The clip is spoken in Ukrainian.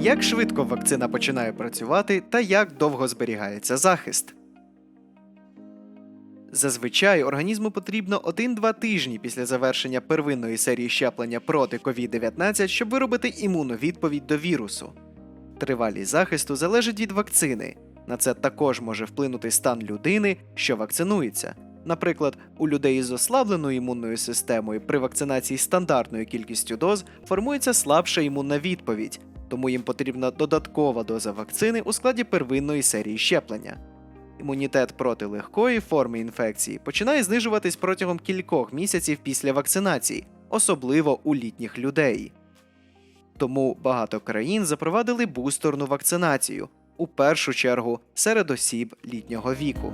Як швидко вакцина починає працювати та як довго зберігається захист? Зазвичай організму потрібно 1-2 тижні після завершення первинної серії щеплення проти COVID-19, щоб виробити імунну відповідь до вірусу. Тривалість захисту залежить від вакцини. На це також може вплинути стан людини, що вакцинується. Наприклад, у людей із ослабленою імунною системою при вакцинації стандартною кількістю доз формується слабша імунна відповідь, тому їм потрібна додаткова доза вакцини у складі первинної серії щеплення. Імунітет проти легкої форми інфекції починає знижуватись протягом кількох місяців після вакцинації, особливо у літніх людей. Тому багато країн запровадили бустерну вакцинацію, у першу чергу серед осіб літнього віку.